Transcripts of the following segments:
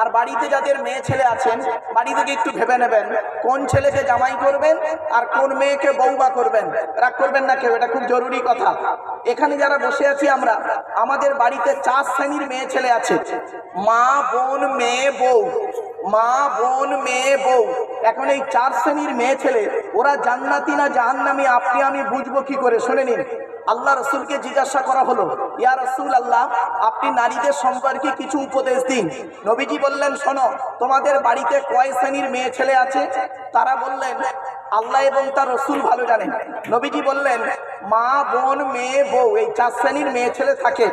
আর বাড়িতে যাদের মেয়ে ছেলে আছেন, বাড়ি থেকে একটু ভেবে নেবেন কোন ছেলেকে জামাই করবেন আর কোন মেয়েকে বৌবা করবেন। রাগ করবেন না কেউ, এটা খুব জরুরি কথা। এখানে যারা বসে আছি আমরা, আমাদের বাড়িতে চার শ্রেণির মেয়ে ছেলে আছে। মা, বোন, মেয়ে, বউ। মা, বোন, মেয়ে, বউ। এখন এই চার শ্রেণির মেয়ে ছেলে, ওরা জান্নাতি না জাহান্নামি, আপনি আমি বুঝব কি করে? শুনে নিন। আল্লাহ রসুলকে জিজ্ঞাসা করা হলো, ইয়া রসুল আল্লাহ আপনি নারীদের সম্পর্কে কিছু উপদেশ দিন। নবীজি বললেন, শোনো, তোমাদের বাড়িতে কয় শ্রেণির মেয়ে ছেলে আছে? তারা বললেন, আল্লাহ এবং তার রসুল ভালো জানেন। নবীজি বললেন, মা, বোন, মেয়ে, বউ, এই চার শ্রেণির মেয়ে ছেলে থাকে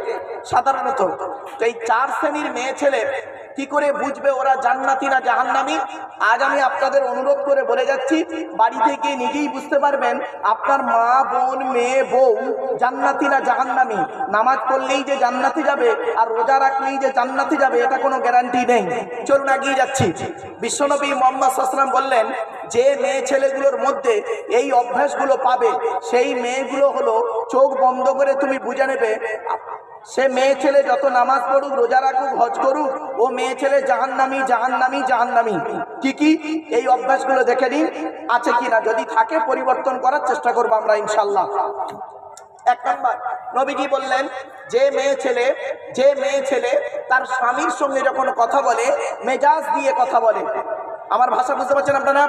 সাধারণত। এই চার শ্রেণির মেয়ে ছেলে কি করে বুঝবে ওরা জান্নাতি না জাহান্নামি? আজ আমি আপনাদের অনুরোধ করে বলে যাচ্ছি, বাড়িতে গিয়ে নিজেই বুঝতে পারবেন, আপনার মা, বোন, মেয়ে, বউ জান্নাতি না জাহান্নামি। নামাজ পড়লেই যে জান্নাতি যাবে আর রোজা রাখলেই যে জান্নাতি যাবে, এটা কোনো গ্যারান্টি নেই। চলুন এগিয়ে যাচ্ছি। বিশ্বনবী মোহাম্মদ সাসলাম বললেন, যে মেয়ে ছেলেগুলোর মধ্যে এই অভ্যাসগুলো পাবে, সেই মেয়েগুলো হলো চোখ বন্ধ করে তুমি বুঝে নেবে সে মেয়ে ছেলে যত নামাজ পড়ুক, রোজা রাখুক, হজ করুক, ও মেয়ে ছেলে জাহান্নামি জাহান্নামি জাহান্নামি। কি কি? এই অভ্যাসগুলো দেখে নিন। আছে কিনা যদি থাকে, পরিবর্তন করার চেষ্টা করব আমরা ইনশাল্লাহ এক নম্বর, নবীজি বললেন, যে মেয়ে ছেলে, যে মেয়ে ছেলে তার স্বামীর সঙ্গে যখন কথা বলে, মেজাজ দিয়ে কথা বলে। আমার ভাষা বুঝতে পারছেন আপনারা?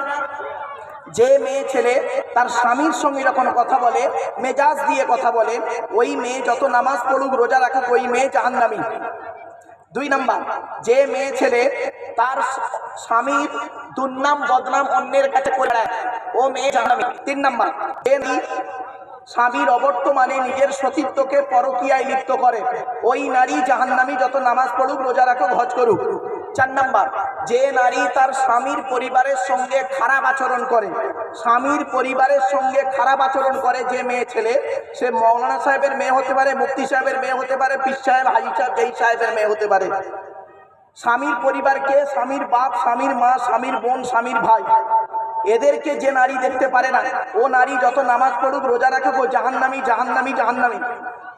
যে মেয়ে ছেলে তার স্বামীর সঙ্গে যখন কথা বলে, মেজাজ দিয়ে কথা বলে, ওই মেয়ে যত নামাজ পড়ুক, রোজা রাখুক, ওই মেয়ে জাহান্নামি। দুই নাম্বার, যে মেয়ে ছেলে তার স্বামীর দুর্নাম, বদনাম অন্যের কাছে করে দেয় ও মেয়ে জাহান্নামি। তিন নাম্বার, যে স্বামীর অবর্তমানে নিজের সতীত্বকে পরকীয়ায় লিপ্ত করে, ওই নারী জাহান্নামি যত নামাজ পড়ুক, রোজা রাখুক, হজ করুক। চার নাম্বার, যে নারী তার স্বামীর পরিবারের সঙ্গে খারাপ আচরণ করে, স্বামীর পরিবারের সঙ্গে খারাপ আচরণ করে যে মেয়ে ছেলে, সে মৌলানা সাহেবের মেয়ে হতে পারে, মুফতি সাহেবের মেয়ে হতে পারে, পীর সাহেব, হাজি সাহেব, যেই সাহেবের মেয়ে হতে পারে। স্বামীর পরিবারকে স্বামীর বাপ, স্বামীর মা, স্বামীর বোন, স্বামীর ভাই। এদেরকে যে নারী দেখতে পারে না, ও নারী যত নামাজ পড়ুক, রোজা রাখুক, ও জাহান্নামি জাহান্নামি জাহান্নামি।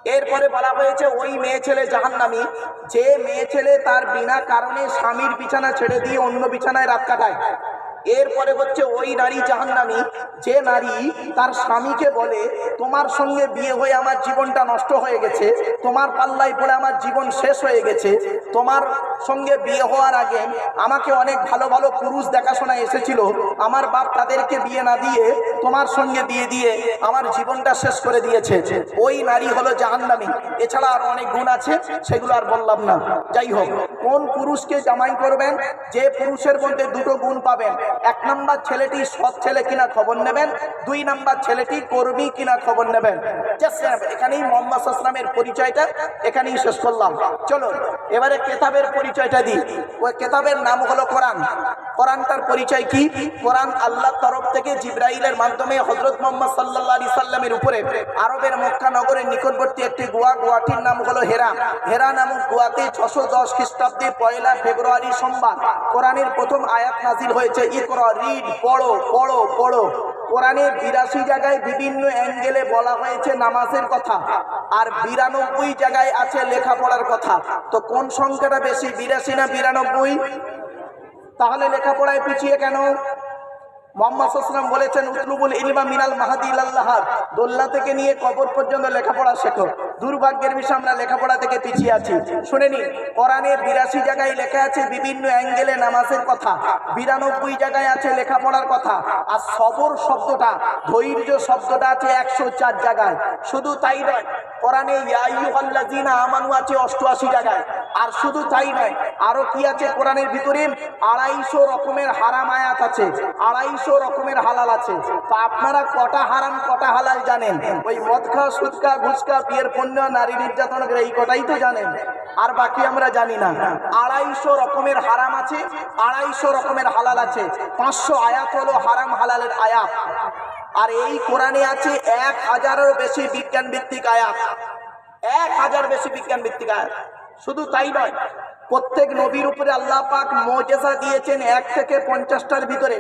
এরপরে বলা হয়েছে, ওই মেয়ে ছেলে জাহান্নামি, যে মেয়ে ছেলে তার বিনা কারণে স্বামীর বিছানা ছেড়ে দিয়ে অন্য বিছানায় রাত কাটায়। এরপরে হচ্ছে ওই নারী জাহান্নামি, যে নারী তার স্বামীকে বলে, তোমার সঙ্গে বিয়ে হয়ে আমার জীবনটা নষ্ট হয়ে গেছে, তোমার পাল্লায় পড়ে আমার জীবন শেষ হয়ে গেছে, তোমার সঙ্গে বিয়ে হওয়ার আগে আমাকে অনেক ভালো ভালো পুরুষ দেখাশোনা এসেছিল, আমার বাপ তাদেরকে বিয়ে না দিয়ে তোমার সঙ্গে বিয়ে দিয়ে আমার জীবনটা শেষ করে দিয়েছে। ওই নারী হলো জাহান্নামি। এছাড়া আর অনেক গুণ আছে, সেগুলো আর বললাম না। যাই হোক, কোন পুরুষকে জামাই করবেন? যে পুরুষের মধ্যে দুটো গুণ পাবেন। এক নাম্বার ছেলেটি সৎ ছেলে কিনা খবর নেবেন, দুই নাম্বার ছেলেটি কর্মী কিনা খবর নেবেন। এখানেই মোহাম্মদ আসলামের পরিচয়টা, এখানেই শেষ করলাম। চলো এবারে কেতাবের পরিচয়টা দিই। ওই কেতাবের নাম হলো কোরআন। কোরআন তার পরিচয় কি? কোরআন আল্লাহর তরফ থেকে জিব্রাইলের মাধ্যমে হজরত মোহাম্মদ সাল্লাহ আলি সাল্লামের উপরে আরবের মক্কা নগরের নিকটবর্তী একটি গোয়া গোয়াটির নাম হলো হেরা। হেরা নামক গোয়াতে ছশো দশ খ্রিস্টাব্দে পয়লা ফেব্রুয়ারি সোমবার কোরআনের প্রথম আয়াত নাজিল হয়েছে, ইকরা, রিড, পড়ো পড়ো পড়ো। কোরআনে বিরাশি জায়গায় বিভিন্ন অ্যাঙ্গেলে বলা হয়েছে নামাজের কথা, আর বিরানব্বই জায়গায় আছে লেখাপড়ার কথা। তো কোন সংখ্যাটা বেশি, বিরাশি না বিরানব্বই? তাহলে লেখাপড়ায় পিছিয়ে কেন? মোহাম্মদ বলেছেন, উতলুবুল ইলমা মিনাল মাহাদি আল্লাহার দোল্লা থেকে নিয়ে কবর পর্যন্ত লেখাপড়া শেখো। দুর্ভাগ্যের বিষয়ে আমরা লেখাপড়া থেকে পিছিয়ে আছি। শুনে নিন কোরআনের বিরাশি জায়গায় লেখা আছে বিভিন্ন অ্যাঙ্গেলে নামাজের কথা, বিরানব্বই জায়গায় আছে লেখাপড়ার কথা, আর সবর শব্দটা, ধৈর্য শব্দটা আছে একশো চার জায়গায়। শুধু তাই নয়, কোরআনে ইয়াইয়ুহাল্লাযীনা আমানু আছে অষ্টআশি জায়গায়। আর শুধু তাই নয়, আরও কি আছে কোরআনের ভিতরে? আড়াইশো রকমের হারাম আয়াত আছে, আড়াইশো রকমের হালাল আছে। তা আপনারা কটা হারাম, কটা হালাল জানেন? ওই মদখা সুদকা ঘুষকা বিয়ের পণ্য নারী নির্যাতন এই কটাই তো জানেন। আর বাকি আমরা জানি না। আড়াইশো রকমের হারাম আছে, আড়াইশো রকমের হালাল আছে। পাঁচশো আয়াত হলো হারাম হালালের আয়াত। আর এই কোরআনে আছে এক হাজারেরও বেশি বিজ্ঞান ভিত্তিক আয়াত। এক হাজার বেশি বিজ্ঞান ভিত্তিক আয়াত। শুধু তাই নয়, প্রত্যেক নবীর উপরে আল্লাহ পাক মজেসা দিয়েছেন এক থেকে পঞ্চাশটার ভিতরে।